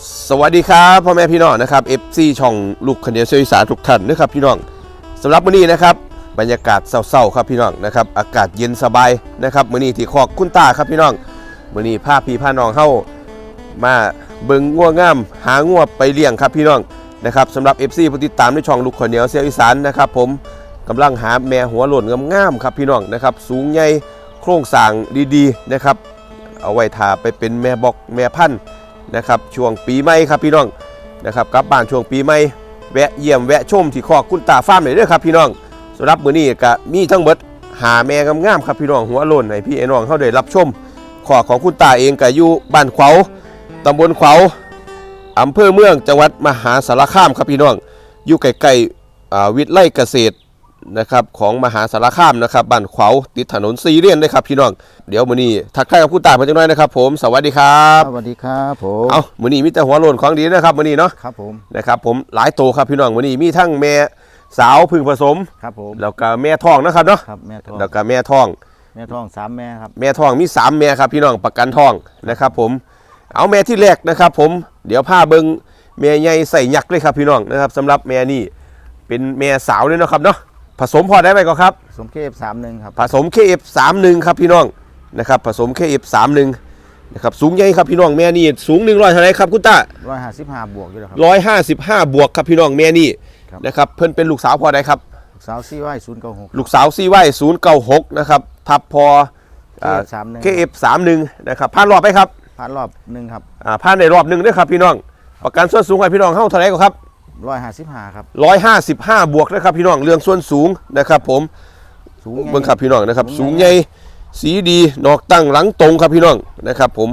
สวัสดีครับพ่อแม่พี่น้องนะครับ FC ช่องลูกคเดียวเสียสานทุกท่านนะครับพี่น้องสำหรับมื้อนี้นะครับบรรยากาศเศร้าๆครับพี่น้องนะครับอากาศเย็นสบายนะครับมื้อนี้ที่คอกคุณตาครับพี่น้องมื้อนี้พาพี่พาน้องเข้ามาเบิ่งงัวงามหางัวไปเลี้ยงครับพี่น้องนะครับสำหรับ FC ผู้ติดตามในช่องลูกคเดียวเสียงอีสานนะครับผมกำลังหาแม่หัวหล่นงามๆครับพี่น้องนะครับสูงใหญ่โครงสร้างดีๆนะครับเอาไว้ทาไปเป็นแม่บอกแม่พันธุ์ นะครับช่วงปีใหม่ครับพี่น้องนะครับกลับบ้านช่วงปีใหม่แวะเยี่ยมแวะชมที่คอกคุณตาฟาร์มหน่อยเด้อครับพี่น้องสำหรับมื้อนี้ก็มีทั้งเบิดหาแม่งามๆครับพี่น้องหัวโล้นให้พี่ไอ้น้องเขาได้รับชมขอกของคุณตาเองก็อยู่บ้านขวาวตำบลขวาวอำเภอเมืองจังหวัดมหาสารคามครับพี่น้องอยู่ใกล้ๆวิทย์ไร่เกษตร นะครับของมหาสารคามนะครับบ้านขวาวติดถนนซีเรียนเลยครับพี่น้องเดี๋ยวมื้อนี้ทักทายกับคุณตาเพิ่นจังน้อยนะครับผมสวัสดีครับสวัสดีครับผมเอามื้อนี้มีแต่หัวโลนของดีนะครับมื้อนี้เนาะครับผมนะครับผมหลายโตวครับพี่น้องมื้อนี้มีทั้งแม่สาวพึ่งผสมครับผมแล้วก็แม่ท้องนะครับเนาะครับแม่ทองแล้วก็แม่ท้อง แม่ทองสามแม่ครับแม่ท้องมีสามแม่ครับพี่น้องประกันท้องนะครับผมเอาแม่ที่แรกนะครับผมเดี๋ยวพาเบิงแม่ใหญ่ใส่ยักษ์เลยครับพี่น้องนะครับสำหรับแม่นี่เป็นแม่สาวเลยเนาะครับเนาะ ผสมพอได้ไหมก็ครับ สมเคฟสามหนึ่งครับผสม KF31 ครับพี่น้องนะครับผสม KF31 นะครับสูงใหญ่ครับพี่น้องแม่นี่สูง100เท่าไหรครับคุณตาร้อยห้าสิบห้าบวกอยู่แล้วครับร้อยห้าสิบห้าบวกครับพี่น้องแม่นี่ครับนะครับเพิ่นเป็นลูกสาวพอได้ครับสาวซี่ไว้ศูนย์เก้าหก ลูกสาวซีไว้ศูนย์เก้าหกนะครับทับพอ KF31 เคเอฟสามหนึ่งนะครับผ่านรอบไหมครับผ่านรอบหนึ่งครับ อ่าผ่านในรอบหนึ่งด้วยครับพี่น้องประกันส่วนสูงให้พี่น้องเข้าเท่าไหร่ก็ครับ ร้อยห้าสิบห้าครับร้อยห้าสิบห้าบวกนะครับพี่น้องเรื่องส่วนสูงนะครับ ผมสูงเบิ่งครับพี่น้องนะครับ สูสูงงใหใหญ่ญ่สีดีนอกตั้งหลังตรงครับพี่น้องนะครับ ผม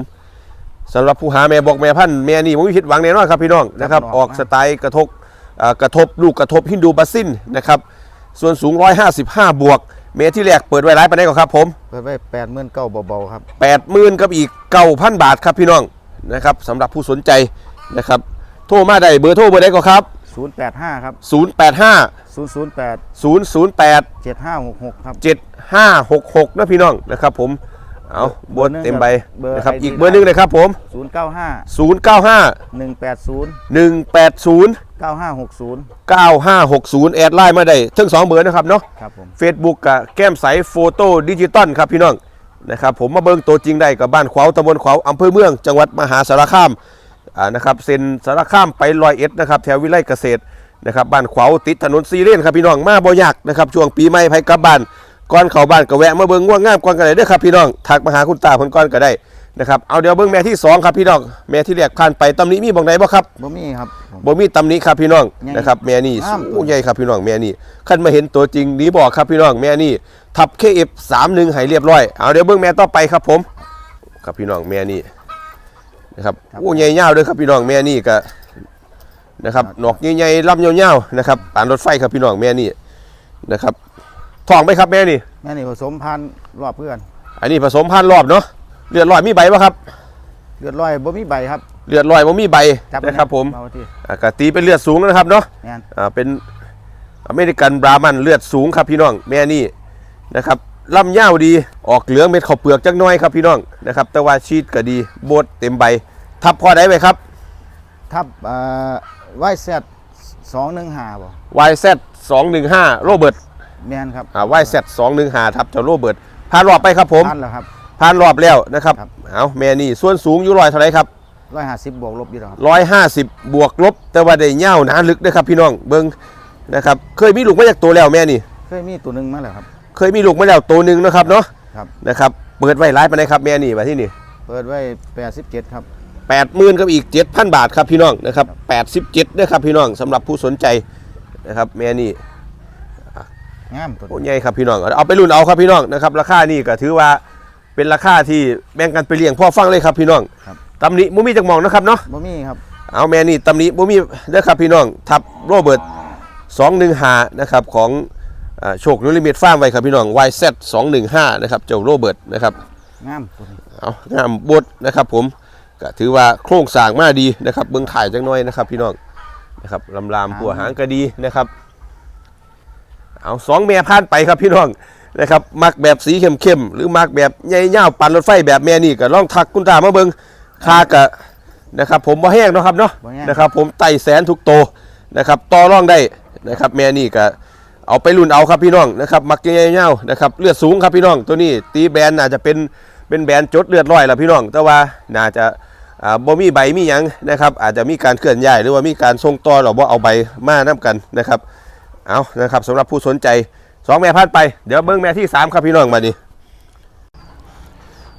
สำหรับผู้หาแม่บอกแม่พันธุ์แม่นี่ผมไม่ผิดหวังแน่นอนครับพี่น้องนะครับ ออกสไตล์กระทบอ่ากระทบลูกกระทบฮินดูบาซินนะครับ ส่วนสูง 155 บวก เมตรที่แรกเปิดไว้ร้ายไปได้ก่อนครับผมเปิดไว้แปดหมื่นเก้าเบาๆครับ80,000กับอีก 9,000 บาทครับพี่น้องนะครับสำหรับผู้สนใจนะครับ โทรมาได้เบอร์โทรเบอร์ใดก็ครับ ศูนย์แปดห้าครับ 085ศูนย์ศูนย์แปด008เจ็ดห้าหกหกครับ 7566นะพี่น้องนะครับผม เอาบนเต็มใบเบอร์นะครับ ID อีกเบอร์หนึงนะครับผมศูนย์เก้าห้า095หนึ่งแปดศูนย์180เก้าห้าหกศูนย์9560 แอดไลน์มาได้ทั้งสองเบอร์นะครับเนาะครับผม Facebook กับแก้มใสโฟโต้ดิจิตอลครับพี่น้องนะครับผมมาเบิ่งตัวจริงได้กับบ้านขวาวตำบลขวาวอำเภอเมือง จังหวัดมหาสารคามอ่า นะครับเซ็นสารคามไปลอยเอ็ดนะครับแถววิไลเกษตรนะครับบ้านขวาวติดถนนซีเรียนครับพี่น้องมาบ่ยากนะครับช่วงปีใหม่ไปกลับบ้านก่อนเข้าบ้านก็แวะมาเบิ่งง่วงงามก่อนกันเลยเด้อครับพี่น้องทักมาหาคุณตาเพิ่นก่อนก็ได้นะครับเอาเดี๋ยวเบิ่งแม่ที่สองครับพี่น้องแม่ที่แรกผ่านไปตำหนี้มีบ่งใดบ่ครับบ่มีครับผมบ่มีตำหนี้ครับพี่น้องใหญ่นะครับแม่นี่งามสูงใหญ่ครับพี่น้องแม่นี่ขั้นมาเห็นตัวจริงนี้บอกครับพี่น้องแม่นี่ทับ KF31 ให้เรียบร้อยเอาเดี๋ยวเบิ่งแม่ต่อไปครับผม ครับพี่น้องแม่นี่ นะครับโอ้ใหญ่ยาวด้วยครับพี่น้องแม่นี่ก็นะครับหนอกใหญ่ๆลำยาวๆนะครับปานรถไฟครับพี่น้องแม่นี่นะครับท้องไหมครับแม่นี่แม่นี่ผสมพันธุ์รอบเพื่อน อันนี้ผสมพันธุ์รอบเนาะเลือดลอยมีใบป่ะครับเลือดร้อยบ่มีใบครับเลือดลอยบ่มีใบจันะครับผมเอาที่อ่ากตีเป็นเลือดสูงนะครับเนาะแม่นอ่าเป็นอเมริกันบรามันเลือดสูงครับพี่น้องแม่นี่นะครับ ลำยาวดีออกเหลืองเม็ดข้าวเปลือกจักหน้อยครับพี่น้องนะครับแต่ว่าชีดก็ดีโบดเต็มใบ ทับพอได้ไหมครับทับเอ่อไวเซตสองหนึ่งห้าบ่ YZ 215โรเบิร์ตแม่นครับอ่า YZ 215ทับเจ้าโรเบิร์ตผ่านรอบไปครับผมพันแล้วครับ ผ่านรอบแล้วนะครับ ครับ เอาแม่นี่ส่วนสูงอยู่ร้อยเท่าไหรครับร้อยห้าสิบบวกลบอยู่แล้วครับร้อยห้าสิบบวกลบ แต่ว่าได้เง่าวหนาลึกนะครับพี่น้องเบิ้งนะครับ เคยมีลูกมาจากตัวแล้วแม่นี่ เคยมีตัวหนึ่งมาแล้วครับ เคยมีลูกมาแล้วตัวหนึ่งนะครับเนาะครับ นะครับ เปิดไว้ร้ายไปไหนใดครับแม่นี่มาที่นี่เปิดไว้แปดสิบเจ็ดครับ แปดหมื่นกับอีกเจ็ดพันบาทครับพี่น้องนะครับแปดสิบเจ็ดนะครับพี่น้องสำหรับผู้สนใจนะครับแม่นี่ งามตัวโอ้ใหญ่ครับพี่น้องเอาไปรุ่นเอาครับพี่น้องนะครับราคานี่ก็ถือว่าเป็นราคาที่แบ่งกันไปเลี้ยงพ่อฟังเลยครับพี่น้องครับตำหนิมุมีจักหมองนะครับเนาะบ่มีครับ เอาแม่นี่ตำหนิมุมีเด้อครับพี่น้องทับโรเบิร์ตสองหนึ่งหานะครับของอ่า โชคนุลิมิตฟาร์มไว้ครับพี่น้อง YZ 215นะครับเจ้าโรเบิร์ตนะครับงามตัวนี้เอางามบดนะครับผมก็ถือว่าโครงสร้างมาดีนะครับเบื้องถ่ายจังน้อยนะครับ พี่น้องนะครับลำลามหัวหางก็ดีนะครับเอาสองแม่ผ่านไปครับพี่น้องนะครับมักแบบสีเข้มๆหรือมักแบบใหญ่ยาวปั่นรถไฟแบบแม่นี่ก็ลองทักคุณตามาเบิงค่ากะนะครับ ผมบ่แห้งเนาะครับเนาะบ่แห้งนะครับ ผมไต่แสนทุกโตวนะครับต่อรองได้นะครับ แม่นี่ก็ เอาไปรุ่นเอาครับพี่น้องนะครับมักเงี้ยวๆนะครับเลือดสูงครับพี่น้องตัวนี้ตีแบรนด์น่าจะเป็นเป็นแบรนด์จดเลือดร้อยแล้วพี่น้อง แต่ว่าน่าจะอ่าบ่มีใบมีหยังนะครับ อาจจะมีการเคลื่อนย้ายหรือว่ามีการส่งต่อหรือว่าเอาใบมานํกันนะครับเอานะครับสำหรับผู้สนใจสองแม่พันไปเดี๋ยวเบิ้งแม่ที่สามครับพี่น้องมาดิ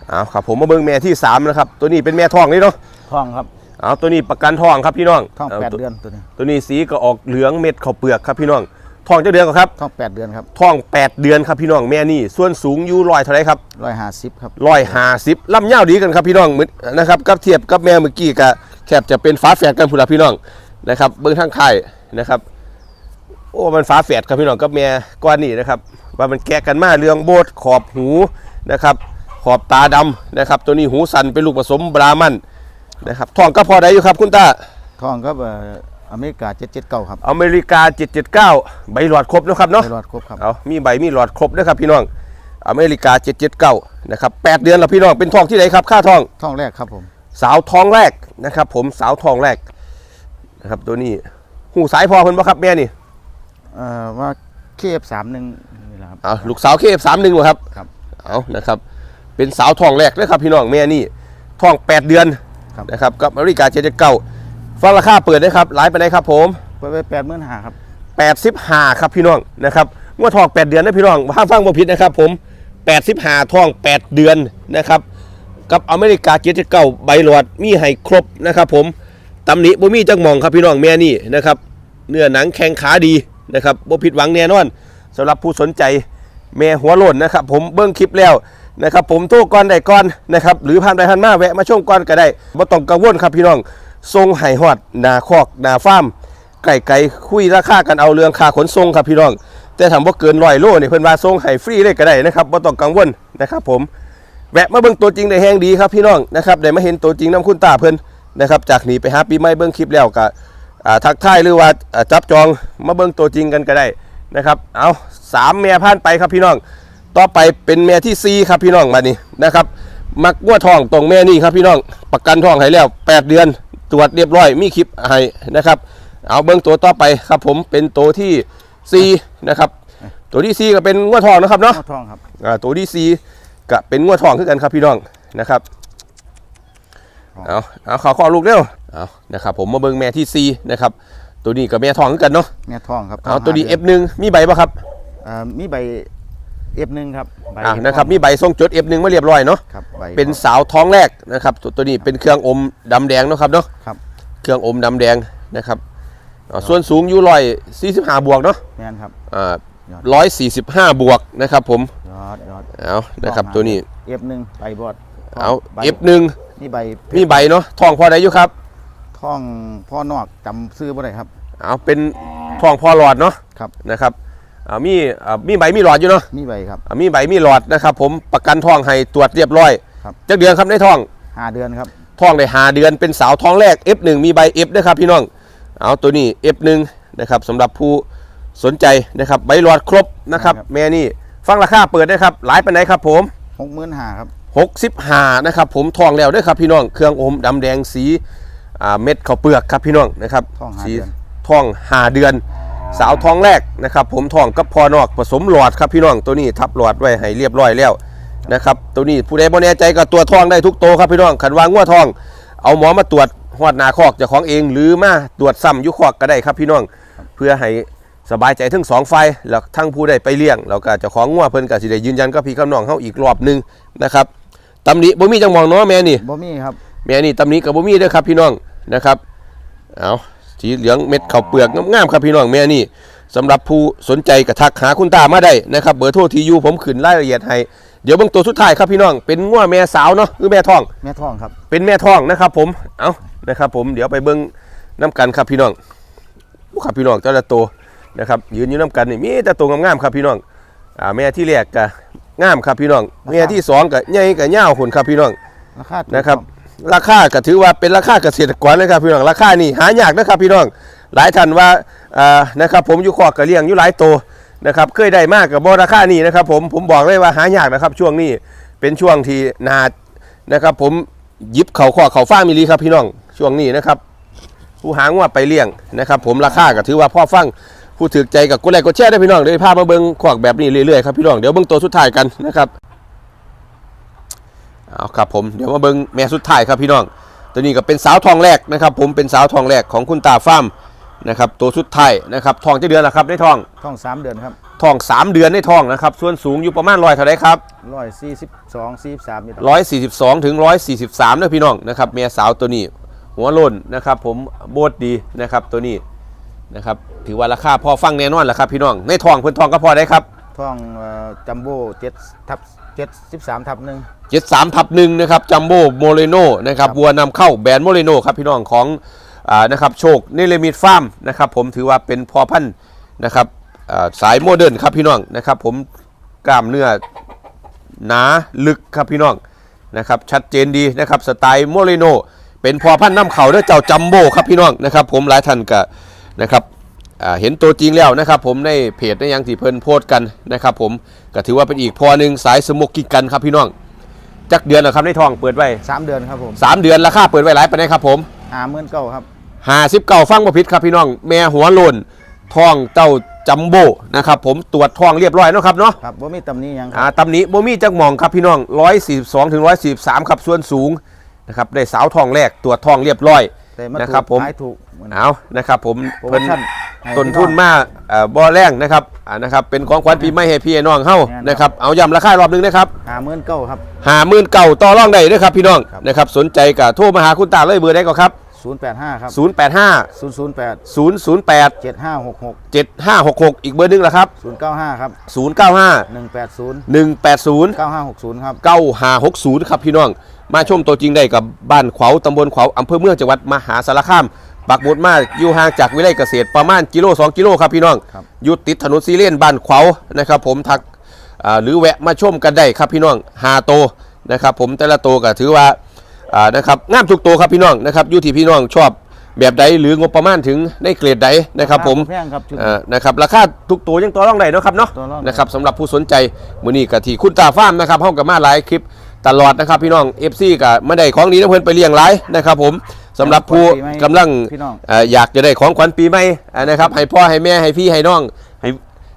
เอาครับผมมาเบิ้งแม่ที่สามนะครับตัวนี้เป็นแม่ท้องนี่เนาะท้องครับเอาตัวนี้ประกันท้องครับพี่น้องท้องาแปดตัวเดือนตัวนี้ตัวนี้สีก็ออกเหลืองเม็ดข้าวเปลือกครับพี่น้อง ท้องเจ้าเดือนก่อนครับท้องแปดเดือนครับท้อง8เดือนครับพี่น้องแม่นี่ ส่วนสูงอยู่ร้อยเท่าไรครับร้อยห้าสิบครับร้อยห้าสิบลำเย่าวดีกันครับพี่น้องเหมือนนะครับกับเทียบกับแม่เมื่อกี้ก็แทบจะเป็นฟ้าแฝดกันพุ่นละพี่น้องนะครับ เบิ้งทางไข่ายนะครับ โอ้มันฟ้าแฝดครับพี่น้องกับแม่ก้อนนี่นะครับ ว่ามันแกะกันมาเรื่องโบดขอบหูนะครับ ขอบตาดำนะครับ ตัวนี้หูสันเป็นลูกผสมบรามันนะครับทองก็พอได้อยู่ครับคุณตาท้องครับเอ่ออเมริกาเจ็ดเจ็ดเก้าครับอเมริกา 779 ใบหลอดครบนะครับเนาะไปรอดครบครับเอามีใบมีหลอดครบนะครับพี่น้องอเมริกา 779 นะครับ 8 เดือนแล้วพี่น้องเป็นทองที่ไหนครับ ค่าทองท้องแรกครับผม สาวทองแรกนะครับผมสาวทองแรกนะครับตัวนี้หูสายพอเพิ่นบ่ครับแม่นี่เอ่อว่าเคฟสามหนึ่งนี่แหละครับเอาลูกสาวเคฟสามหนึ่งครับครับเอานะครับ เป็นสาวทองแรกเลยครับพี่น้องแม่นี่ทอง 8 เดือนครับนะครับกับอเมริกา 779 ฟังราคาเปิดได้ครับหลายไปไหนครับผมเปิดไปแปดหมื่นห้าครับ85ครับพี่น้องนะครับงวดทอง8เดือนนะพี่น้องห้ามฟังบ่ผิดนะครับ ผม85ทอง8เดือนนะครับ กับอเมริกา779ใบหลอดมีให้ครบนะครับผมตำหนิบ่มีจักหมองครับพี่น้องแม่นี่นะครับเนื้อหนังแข็งขาดีนะครับบ่ผิดหวังแน่นอนสำหรับผู้สนใจแม่หัวโล้นนะครับ ผมเบิ้งคลิปแล้วนะครับ ผมโทรก่อนได้ก่อนนะครับ หรือผ่านไปผ่านมาแวะมาชมก่อนก็ได้บ่ต้องกังวลครับพี่น้อง ทรงไห้ฮอดนาคอกนาฟาร์มไก่ไก่คุยราคากันเอาเรื่องค่าขนส่งครับพี่น้อง แต่ถามว่าเกินร้อยโลเนี่ยเพิ่นว่าส่งให้ฟรีเลยก็ได้นะครับบ่ต้องกังวลนะครับ ผมแวะมาเบิ่งตัวจริงได้แฮงดีครับพี่น้องนะครับได้มาเห็นตัวจริงน้ำคุณตาเพิ่นนะครับจากนี้ไปหาปีใหม่เบิ่งคลิปแล้วก็ทักทายหรือว่าจับจองมาเบิ่งตัวจริงกันก็ได้นะครับเอาสามแม่ผ่านไปครับพี่น้อง ต่อไปเป็นแม่ที่สี่ครับพี่น้องมานี่นะครับมักงัวทองตรงแม่นี่ครับพี่น้องประกันทองให้แล้วแปดเดือน ตรวจเรียบร้อยมีคลิปให้นะครับเอาเบิ้งตัวต่อไปครับผมเป็นตัวที่ 4 นะครับ ตัวที่ 4 ก็เป็นงวดทองนะครับเนาะท้องท้องครับอ่าตัวที่ 4 ก็เป็นงวดทองคือกันครับพี่น้องนะครับเอาเอาขอขอลูกเร็วเอานะครับผมมาเบิ้งแม่ที่ 4 นะครับ ตัวนี้กับแม่ทองคือกันเนาะแม่ท้องครับเอาตัวนี้ห้ดื F1 มีใบปะครับเอ่อมีใบ เอฟหนึ่งครับใบอ่านะครับ มีใบทรงจด F1 มาเรียบร้อยเนาะครับใบเป็นสาวท้องแรกนะครับตัวตัวนี้เป็นเครื่องอมดำแดงเนาะครับเนาะครับเครื่องอมดำแดงนะครับอ่าส่วนสูงอยู่ร้อยสี่สิบห้าบวกเนาะแม่นครับอ่าร้อยสี่สิบห้าบวกนะครับผมยอดยอดเอานะครับตัวนี้เอฟหนึ่งใบบอดเอาใบ F1 นี่ใบมีใบเนาะทองพอได้อยู่ครับท้องพ่อนอกจำซื้อบ่ได้ครับเอาเป็นทองพอหลอดเนาะครับนะครับ อ่ามีอ่ามีใบมีหลอดอยู่เนาะมีใบครับ อ่ามีใบมีหลอดนะครับ ผมประกันทองให้ตรวจเรียบร้อยครับ จักเดือนครับในทองห้าเดือนครับ ท้องได้หาเดือนเป็นสาวท้องแรก F1 มีใบ F ด้วยครับพี่น้องเอาตัวนี้ F1 นะครับสำหรับผู้สนใจนะครับใบหลอดครบนะครับครับ แม่นี่ฟังราคาเปิดได้ครับหลายไปไหนใดครับผม หกหมื่นห้าครับ 65นะครับผมทองแล้วด้วยครับพี่น้องเครื่องอมดำแดงสีอ่าเม็ดข้าวเปลือกครับพี่น้องนะครับท้องห้าสีเดือน ทองหาเดือน สาวท้องแรกนะครับ ผมทองกับพอนอกผสมหลอดครับพี่น้องตัวนี้ทับหลอดไว้ให้เรียบร้อยแล้วนะครับตัวนี้ผู้ใดบ่แน่ใจก็ตัวทองได้ทุกโตวครับพี่น้องขันวางงัวทอง เอาหมอมาตรวจหอดหนาคอกเจ้าของเอง หรือมาตรวจซ้ำอยุคอกก็ได้ครับพี่น้องเพื่อให้สบายใจทั้งสองฝ่ายแล้วทั้งผู้ได้ไปเลี้ยงแล้วก็เจ้าของงัวเพิ่นก็สิได้ยืนยันกับพี่กับน้องเฮาอีกรอบหนึงนะครับตำหนิบ่มีจังมองเนาะแม่นี่บ่มีครับแม่นี่ตำหนิกับบ่มีเด้อครับพี่น้องนะครับเอา สีเหลืองเม็ดข้าวเปลือกงามๆครับพี่น้องแม่นี่สำหรับผู้สนใจก็ทักหาคุณตามาได้นะครับเบอร์โทรที่อยู่ผมขึ้นรายละเอียดให้เดี๋ยวเบิ่งตัวสุดท้ายครับพี่น้องเป็นงัวแม่สาวเนาะหรือแม่ท้อง แม่ท้องครับ เป็นแม่ท้องนะครับ ผมเอานะครับ ผมเดี๋ยวไปเบิ้งน้ำกันครับพี่น้องอู้ครับพี่น้องเจ้าละโตวนะครับยืนอยู่น้ำกันนี่มีแต่ตัวงามๆครับพี่น้องอ่าแม่ที่แรกก็งามครับพี่น้องแม่ที่สองก็ใหญ่ก็ยาวหุ่นครับพี่น้องราคาถูกนะครับ ราคาก็ถือว่าเป็นราคาเกษตรกรเลยครับพี่น้องราคานี่หายากนะครับพี่น้องหลายท่านว่าอ่านะครับผมอยู่คอกกระเลี้ยงอยู่หลายโตวนะครับเคยได้มากกับบ่ราคานี่นะครับผมผมบอกเลยว่าหายากนะครับ ช่วงนี้เป็นช่วงที่นานะครับ ผมหยิบเขาขอเขาฟ้ามิลีครับพี่น้องช่วงนี้นะครับผู้หางว่าไปเลี้ยงนะครับ ผมราคาก็ถือว่าพ่อฟังผู้ถือใจกับกดไลค์กดแชร์ได้พี่น้องเดี๋ยวพามาเบิ่งขวากแบบนี้เรื่อยๆครับพี่น้องเดี๋ยวเบิ่งตัวสุดท้ายกันนะครับ เอาครับผมเดี๋ยวมาเบิ่งแม่สุดท้ายครับพี่น้อง ตัวนี้ก็เป็นสาวทองแรกนะครับ ผมเป็นสาวทองแรกของคุณตาฟาร์มนะครับตัวสุดท้ายนะครับทองจะเดือนละครับในทองท้องสามเดือนครับทอง3เดือนในทองนะครับส่วนสูงอยู่ประมาณร้อยเท่าไรครับร้อยสี่สิบสองสี่สามนี่ร้อยสี่สิบสองถึงร้อยสี่สิบสามนะพี่น้องนะครับเมียสาวตัวนี้ หัวโล้นนะครับผมโบดดีนะครับตัวนี้นะครับถือว่าราคาพอฟังแน่นอนแหละครับพี่น้องในทองเพิ่นทองก็พอได้ครับ ท้องเอ่อจัมโบ้เจ็ดทับเจ็ดสิบสามทับหนึ่งเจ็ดสามทับหนึ่งนะครับจัมโบ้โมเรโนนะครับครับวัวนำเข้าแบรนด์โมเรโนครับพี่น้องของอ่านะครับโชคเนลมิดฟาร์มนะครับผมถือว่าเป็นพอพันธุ์นะครับอ่าสายโมเดิร์นครับพี่น้องนะครับผมกล้ามเนื้อหนาลึกครับพี่น้องนะครับชัดเจนดีนะครับสไตล์โมเรโนเป็นพอพันธุ์น้ำเขาด้วยเจ้าจัมโบ้ครับพี่น้องนะครับผมหลายท่านก็นะครับอ่า เห็นตัวจริงแล้วนะครับผมในเพจในยังที่เพิ่นโพสต์กันนะครับผมก็ถือว่าเป็นอีกพอหนึ่งสายสมกกิกกันครับพี่น้องจักเดือนเหรอครับในทองเปิดไว้สามเดือนครับผม3เดือนราคาเปิดไว้หลายปานใดครับผมห้าหมื่นเก้าครับ59ฟังบ่ผิดครับพี่น้อง แม่หัวโลนทองเจ้าจัมโบ้นะครับผมตรวจทองเรียบร้อยเนาะครับเนาะครับว่ามีตำหนี้ยังคอ่ารับตำหนี้บ่มีจักหมองครับพี่น้อง142ถึง143ครับส่วนสูงนะครับได้สาวทองแรกตรวจทองเรียบร้อยแต่มานะครับถูกผมขายถูกเหมือนเอานะครับผมโปรโมเพิ่นชั่นให้ ต้นทุนมาเอ่อบ่แรงนะครับอ่านะครับ เป็นของขวัญปีใหม่ให้พี่ให้น้องเฮาแน่นอนนะครับ เอาย้ำราคารอบหนึงนะครับห้าหมื่นเก้าครับหาหมื่นเก่าต่อรองได้เด้อครับพี่น้องครับนะครับ สนใจก็โทรมาหาคุณตาเลยเบอร์ได้ก็ครับศูนย์แปดห้าครับ085ศูนย์ศูนย์แปด008เจ็ดห้าหกหก7566 อีกเบอร์หนึงละครับศูนย์เก้าห้าครับ 095หนึ่งแปดศูนย์180เก้าห้าหกศูนย์ครับ 9560 ครับพี่น้อง มาชมตัวจริงได้กับบ้านขวาวตำบลขวาวอำเภอเมืองจังหวัดมหาสารคาม ปักหมุดมาอยู่ห่างจากวิไลเกษตรประมาณกิโล 2 กิโลครับพี่น้องครับอยู่ติดถนนซีเลนบ้านขวาวนะครับ ผมทักอ่าหรือแวะมาชมกันได้ครับพี่น้องหาโตวนะครับ ผมแต่ละโตวก็ถือว่าอ่านะครับงามทุกตัวครับพี่น้องนะครับอยู่ที่พี่น้องชอบแบบใดหรืองบประมาณถึงในเกรดใดนะครับ ผมแพงครับชุดเอ่อนะครับราคาทุกตัวยังตัวร่องได้เนาะครับเนาะตัวรองได้นะครับสำหรับผู้สนใจมือนี้กับที่คุณตาฟาร์มนะครับห้องกับมาหลายคลิปตลอดนะครับพี่น้อง FC กับไม่ได้ของดีนะเพื่อนไปเลี้ยงหลายนะครับ ผม สำหรับผู้กำลังพี่น้อง เอ่ออยากจะได้ของขวัญปีใหม่อ่านะครับให้พ่อให้แม่ให้พี่ให้น้องให้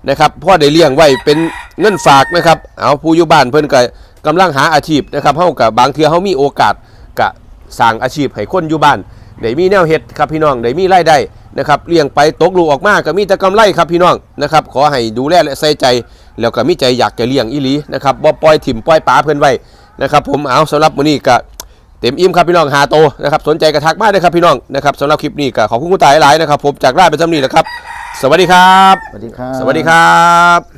นะครับพ่อได้เลี้ยงไว้เป็นเงินฝากนะครับเอาผู้อยู่บ้านเพื่อนก็กำลังหาอาชีพนะครับเฮากับบางเทื่อเฮามีโอกาสกะสร้างอาชีพให้คนอยู่บ้านได้มีแนวเฮ็ดครับพี่น้องได้มีรายได้นะครับเลี้ยงไปตกลูกออกมาก็มีแต่กำไรครับพี่น้องนะครับขอให้ดูแลและใส่ใจ แล้วก็มีใจอยากจะเลี้ยงอีหลีนะครับบ่ปล่อยถิ่มปล่อยป๋าเพิ่นไว้นะครับผมเอาสำหรับมื้อนี้ก็ เต็มอิ่มครับพี่น้องหาโตนะครับสนใจกระทักมากเลยครับพี่น้องนะครับสำหรับคลิปนี้ก็ขอบคุณคุณตายหลายๆนะครับผมจากราชเป็นจำนีแหละครับ สวัสดีครับ สวัสดีครับ สวัสดีครับ